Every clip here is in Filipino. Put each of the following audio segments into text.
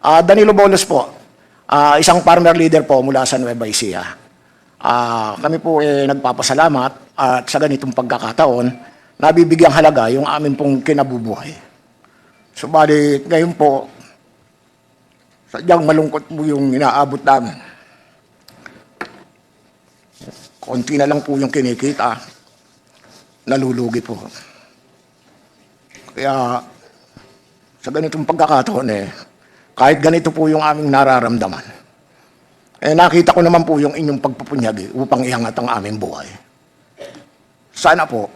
Ah, Danilo Bolos po, ah, isang farmer leader po mula sa Nueva Ecija. Ah, kami po eh, nagpapasalamat at sa ganitong pagkakataon, nabibigyang halaga yung amin pong kinabubuhay. Subalit ngayon po, sadyang malungkot po yung inaabot namin. Konti na lang po yung kinikita, nalulugi po. Kaya sa ganitong pagkakataon eh, kahit ganito po yung aming nararamdaman, eh nakita ko naman po yung inyong pagpupunyagi upang iangat ang aming buhay. Sana po,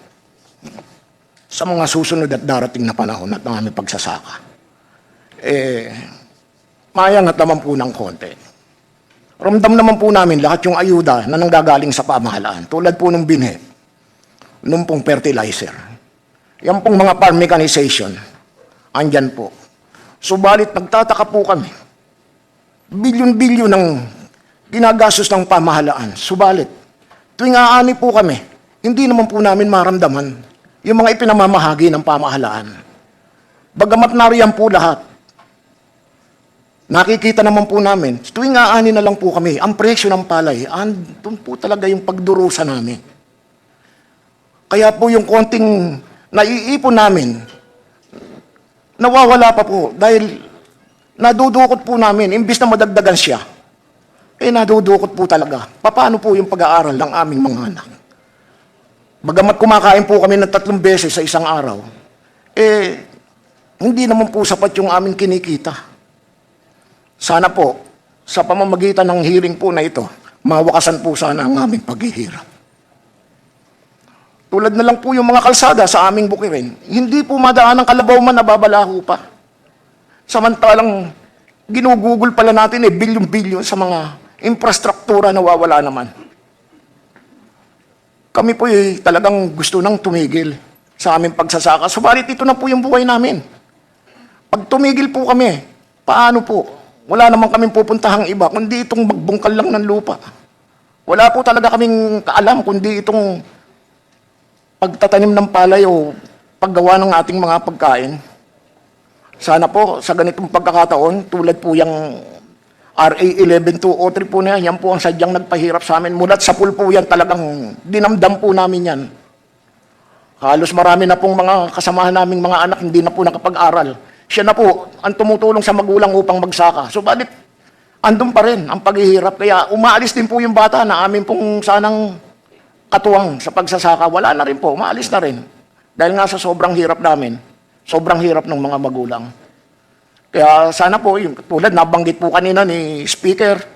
sa mga susunod at darating na panahon at ng aming pagsasaka, eh, mayangat naman po ng konti. Ramdam naman po namin lahat yung ayuda na nanggagaling sa pamahalaan, tulad po ng binhe, nung pong fertilizer. Yan pong mga farm mechanization, andyan po. Subalit nagtataka po kami, bilyon-bilyon ng ginagastos ng pamahalaan. Subalit, tuwing aani po kami, hindi naman po namin maramdaman yung mga ipinamamahagi ng pamahalaan. Bagamat nariyan po lahat, nakikita naman po namin, tuwing aani na lang po kami, ang presyo ng palay, andun po talaga yung pagdurusa namin. Kaya po yung konting naiipon namin, nawawala pa po dahil nadudukot po namin, imbis na madagdagan siya, eh nadudukot po talaga. Paano po yung pag-aaral ng aming mga anak? Bagamat kumakain po kami ng tatlong beses sa isang araw, eh, hindi naman po sapat yung aming kinikita. Sana po, sa pamamagitan ng hearing po na ito, mawakasan po sana ang aming paghihirap. Tulad na lang po yung mga kalsada sa aming bukirin, hindi po madaan ng kalabaw man nababalaho pa. Samantalang ginugugol pala natin eh, bilyon-bilyon sa mga infrastruktura na wawala naman. Kami po eh, talagang gusto nang tumigil sa aming pagsasaka. Subalit ito na po yung buhay namin. Pag tumigil po kami, paano po? Wala naman kaming pupuntahang iba, kundi itong magbungkal lang ng lupa. Wala po talaga kaming kaalam, kundi itong pagtatanim ng palay o paggawa ng ating mga pagkain. Sana po, sa ganitong pagkakataon, tulad po yung RA 11203 po na yan, yan po ang sadyang nagpahirap sa amin. Mulat sa pool po yan, talagang dinamdam po namin yan. Halos marami na pong mga kasamahan naming mga anak hindi na po nakapag-aral. Siya na po ang tumutulong sa magulang upang magsaka. So bakit andun pa rin ang paghihirap? Kaya umaalis din po yung bata na amin pong sanang katuwang sa pagsasaka. Wala na rin po, umaalis na rin. Dahil nga sa sobrang hirap namin, sobrang hirap ng mga magulang. Kaya sana po, yung tulad nabanggit po kanina ni Speaker,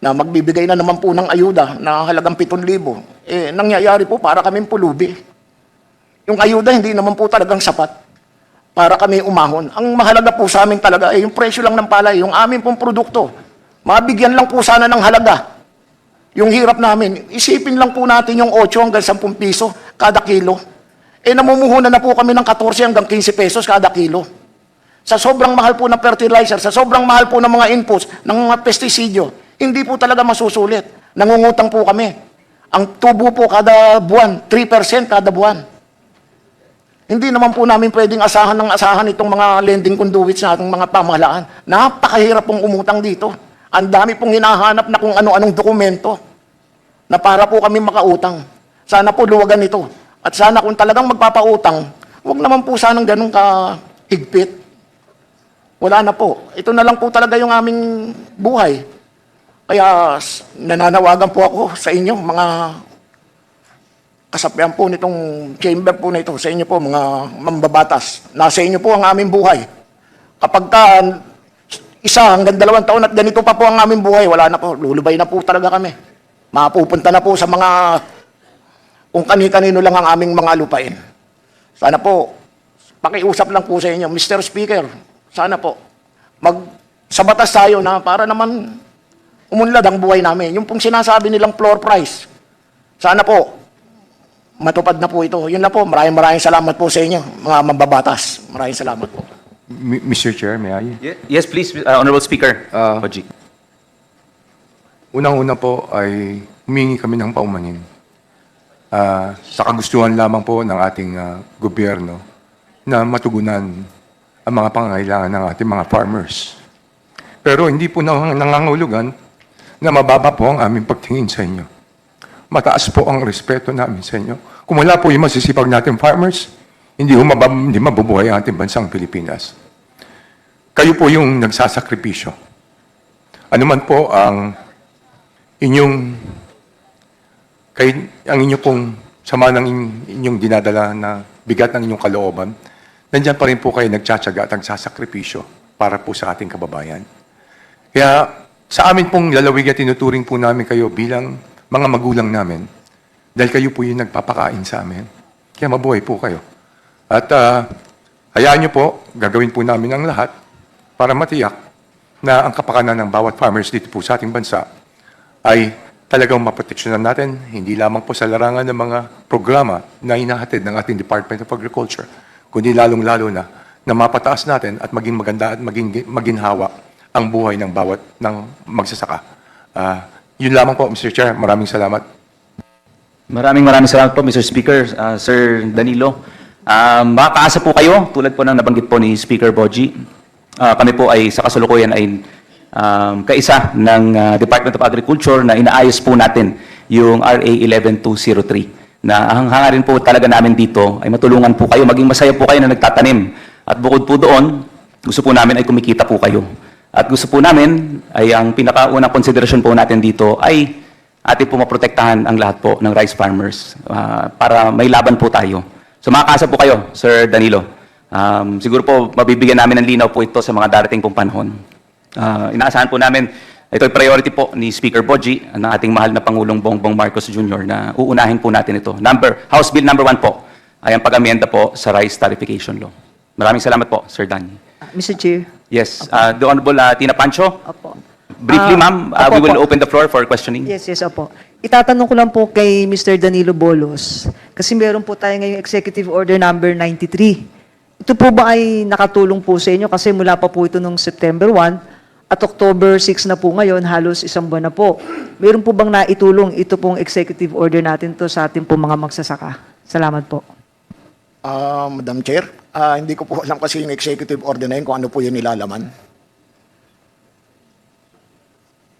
na magbibigay na naman po ng ayuda na halagang 7,000. Eh, nangyayari po para kaming pulubi. Yung ayuda hindi naman po talagang sapat para kami umahon. Ang mahalaga po sa amin talaga ay yung presyo lang ng palay, yung amin pong produkto. Mabigyan lang po sana ng halaga. Yung hirap namin, isipin lang po natin yung 8 hanggang 10 piso kada kilo. Eh namumuhunan na po kami ng 14 hanggang 15 pesos kada kilo. Sa sobrang mahal po ng fertilizer, sa sobrang mahal po ng mga inputs, ng mga pestisidyo, hindi po talaga masusulit. Nangungutang po kami. Ang tubo po kada buwan, 3% kada buwan. Hindi naman po namin pwedeng asahan ng asahan itong mga lending conduits na ating mga pamahalaan. Napakahirap pong umutang dito. Ang dami pong hinahanap na kung ano-anong dokumento na para po kami makautang. Sana po luwagan ito. At sana kung talagang magpapautang, huwag naman po sanang ganun kahigpit. Wala na po. Ito na lang po talaga yung aming buhay. Kaya nananawagan po ako sa inyo, mga kasapian po nitong chamber po na ito, sa inyo po, mga mambabatas. Nasa inyo po ang aming buhay. Kapag ka isa hanggang dalawang taon at ganito pa po ang aming buhay, wala na po, lulubay na po talaga kami. Mapupunta na po sa mga kung kani-kanino lang ang aming mga lupain. Sana po, pakiusap lang po sa inyo, Mr. Speaker, sana po, mag, sa batas tayo na para naman umunlad ang buhay namin. Yung pong sinasabi nilang floor price, sana po, matupad na po ito. Yun na po, maraming maraming salamat po sa inyo, mga mambabatas. Maraming salamat po. M- Mr. Chair, may I? Ye- Yes, please, uh, Honorable Speaker. Ah. Oji. Unang-una po ay humingi kami ng paumanin. Ah, sa kagustuhan lamang po ng ating ah, gobyerno na matugunan ang mga pangangailangan ng ating mga farmers. Pero hindi po nang, nangangulugan na mababa po ang aming pagtingin sa inyo. Mataas po ang respeto namin sa inyo. Kung wala po yung masisipag natin farmers, hindi, ho mabab, hindi mabubuhay ang ating bansang Pilipinas. Kayo po yung nagsasakripisyo. Ano man po ang inyong kay ang inyo pong sama ng in- inyong dinadala na bigat ng inyong kalooban, nandyan pa rin po kayo nagtsatsaga at nagsasakripisyo para po sa ating kababayan. Kaya sa amin pong lalawig at tinuturing po namin kayo bilang mga magulang namin dahil kayo po yung nagpapakain sa amin. Kaya mabuhay po kayo. At ah, hayaan niyo po, gagawin po namin ang lahat para matiyak na ang kapakanan ng bawat farmers dito po sa ating bansa ay talagang maproteksyonan natin, hindi lamang po sa larangan ng mga programa na inahatid ng ating Department of Agriculture, kundi lalong-lalo na na mapataas natin at maging maganda at maging maginhawa ang buhay ng bawat ng magsasaka. Ah, yun lamang po, Mr. Chair. Maraming salamat. Maraming maraming salamat po, Mr. Speaker, uh, Sir Danilo. Um, makakaasa po kayo, tulad po ng nabanggit po ni Speaker Boji. Uh, kami po ay sa kasalukuyan ay um, kaisa ng uh, Department of Agriculture na inaayos po natin yung RA 11203 na ang hangarin po talaga namin dito ay matulungan po kayo, maging masaya po kayo na nagtatanim. At bukod po doon, gusto po namin ay kumikita po kayo. At gusto po namin ay ang pinakaunang konsiderasyon po natin dito ay atin po maprotektahan ang lahat po ng rice farmers ah, para may laban po tayo. So makakasa po kayo, Sir Danilo. Um, siguro po mabibigyan namin ng linaw po ito sa mga darating pong panahon. Ah, inaasahan po namin, ito ay priority po ni Speaker Boji, ng ating mahal na Pangulong Bongbong Marcos Jr. na uunahin po natin ito. Number, House Bill number one po ay ang pag-amenda po sa rice tarification law. Maraming salamat po, Sir Danny. Mr. Chair. Yes, uh, the Honorable uh, Tina Pancho. Opo. Briefly, Ah, ma'am, uh, opo, we will opo. open the floor for questioning. Yes, yes, opo. Itatanong ko lang po kay Mr. Danilo Bolos. Kasi meron po tayo ngayong Executive Order number 93. Ito po ba ay nakatulong po sa inyo? Kasi mula pa po ito nung September 1 at October 6 na po ngayon, halos isang buwan na po. Meron po bang naitulong ito pong Executive Order natin to sa ating po mga magsasaka? Salamat po. Ah, Madam Chair, ah, hindi ko po alam kasi yung executive order na yun kung ano po yung nilalaman.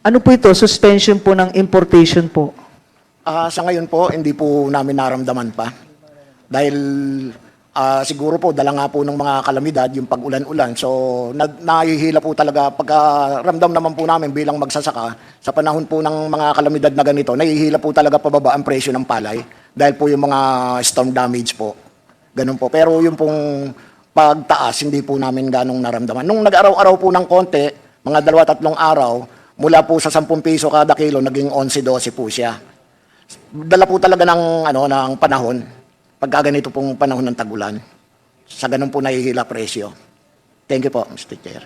Ano po ito? Suspension po ng importation po. Ah, sa ngayon po, hindi po namin naramdaman pa. Dahil ah, siguro po, dala nga po ng mga kalamidad, yung pag-ulan-ulan. So, nag, nahihila po talaga, pagka ramdam naman po namin bilang magsasaka, sa panahon po ng mga kalamidad na ganito, nahihila po talaga pababa ang presyo ng palay. Dahil po yung mga storm damage po. Ganun po. Pero yung pong pagtaas, hindi po namin ganong naramdaman. Nung nag-araw-araw po ng konti, mga dalawa tatlong araw, mula po sa 10 piso kada kilo, naging 11-12 po siya dala po talaga ng ano ng panahon pagka ganito pong panahon ng tagulan. Sa ganun po nahihila presyo. Thank you po, Mr. Chair.